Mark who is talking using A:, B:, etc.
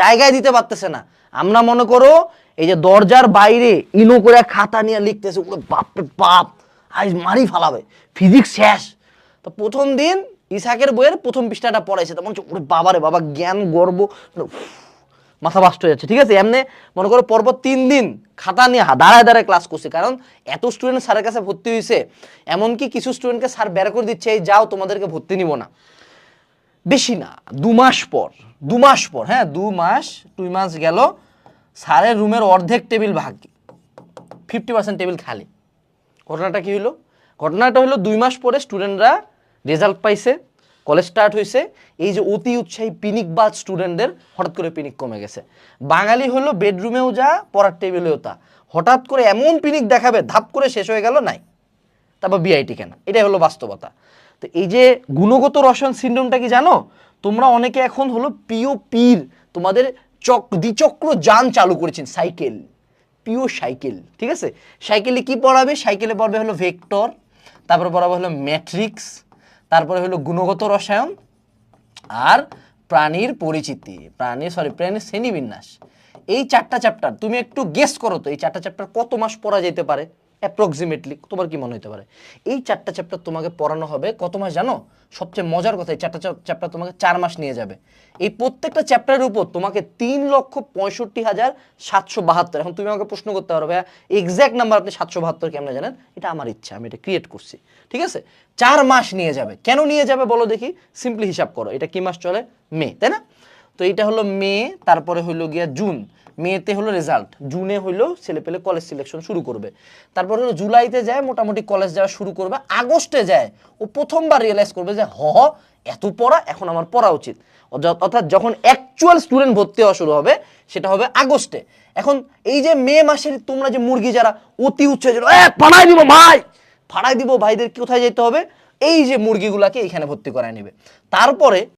A: জায়গায় দিতে পারতেছে না। আমরা মনে করো এই যে দরজার বাইরে ইনো করে খাতা নিয়ে লিখতেছে, ওগুলো বাপ রে বাপ, আজ মারি ফালাবে ফিজিক্স শেষ। তো প্রথম দিন ইসাকের বইয়ের প্রথম পৃষ্ঠাটা পড়াইছে তখন ওরে বাবারে বাবা, জ্ঞান, গর্ব মানে মাথা বাস্ট হয়ে যাচ্ছে। ঠিক আছে, এমনি মনে করো পরপর তিন দিন খাতা নিয়ে দাঁড়ায় দাঁড়ায় ক্লাস করছে, কারণ এত স্টুডেন্ট স্যারের কাছে ভর্তি হয়েছে এমনকি কিছু স্টুডেন্টকে স্যার বের করে দিচ্ছে, এই যাও, তোমাদেরকে ভর্তি নিব না। বেশি না, দু মাস পর, দু মাস পর হ্যাঁ দু মাস, দুই মাস গেল, স্যারের রুমের অর্ধেক টেবিল ভাগি ফিফটি পার্সেন্ট টেবিল খালি। ঘটনাটা কি হলো ঘটনাটা হলো দুই মাস পরে স্টুডেন্টরা রেজাল্ট পাইছে কলেজ স্টার্ট হয়েছে এই যে অতি উৎসাহী পিনিকবাজ স্টুডেন্টদের হঠাৎ করে পিনিক কমে গেছে। বাঙালি হলো বেডরুমেও যা, পড়ার টেবিলেও তা। হঠাৎ করে এমন পিনিক দেখাবে, ধাপ করে শেষ হয়ে গেল, নাই। তারপর বিআইটি কেন। এটাই হলো বাস্তবতা। তো এই যে গুণগত রসায়ন সিন্ড্রোমটা কি জানো? তোমরা অনেকে এখন হলো পিও পীর, তোমাদের চক, দ্বিচক্র যান চালু করেছেন, সাইকেল পিও সাইকেল, ঠিক আছে? সাইকেলে কি পড়াবে? সাইকেলে পড়বে হলো ভেক্টর, তারপরে পড়াবে হলো ম্যাট্রিক্স, তারপরে হলো গুণগত রসায়ন আর প্রাণীর পরিচিতি। প্রাণী সরি প্রাণীর শ্রেণীবিন্যাস। এই চারটা চ্যাপ্টার তুমি একটু গেস করো তো, এই চারটা চ্যাপ্টার কত মাস পড়া যেতে পারে? অ্যাপ্রক্সিমেটলি তোমার কি মনে হতে পারে? এই চারটা চ্যাপ্টার তোমাকে পড়ানো হবে কত মাস জানো? সবচেয়ে মজার কথা, এই চারটা চ্যাপ্টার তোমাকে চার মাস নিয়ে যাবে। এই প্রত্যেকটা চ্যাপ্টারের উপর তোমাকে তিন লক্ষ পঁয়ষট্টি হাজার সাতশো বাহাত্তর, এখন তুমি আমাকে প্রশ্ন করতে পারো, ভাইয়া এক্স্যাক্ট নাম্বার আপনি সাতশো বাহাত্তর কেমন জানেন? এটা আমার ইচ্ছা, আমি এটা ক্রিয়েট করছি, ঠিক আছে? চার মাস নিয়ে যাবে। কেন নিয়ে যাবে বলো দেখি? সিম্পলি হিসাব করো, এটা কি মাস চলে? মে, তাই না? তো এটা হলো মে, তারপরে হইল গিয়া জুন। মেতে হলো রেজাল্ট জুনে হইল ছেলে পেলে কলেজ সিলেকশন শুরু করবে। তারপর হলো জুলাইতে যায়, মোটামুটি কলেজ যাওয়া শুরু করবে, আগস্টে যায়। ও প্রথমবার রিয়েলাইজ করবে যে, হ এত পড়া, এখন আমার পড়া উচিত। অর্থাৎ- যখন অ্যাকচুয়াল স্টুডেন্ট ভর্তি হওয়া শুরু হবে, সেটা হবে আগস্টে। এখন এই যে মে মাসের তোমরা যে মুরগি যারা অতি উচ্চ ফাড়াই দিব ভাই! ফাড়াই দিব ভাইদের কোথায় যেতে হবে? এই যে মুরগিগুলাকে এখানে ভর্তি করায় নেবে। তারপরে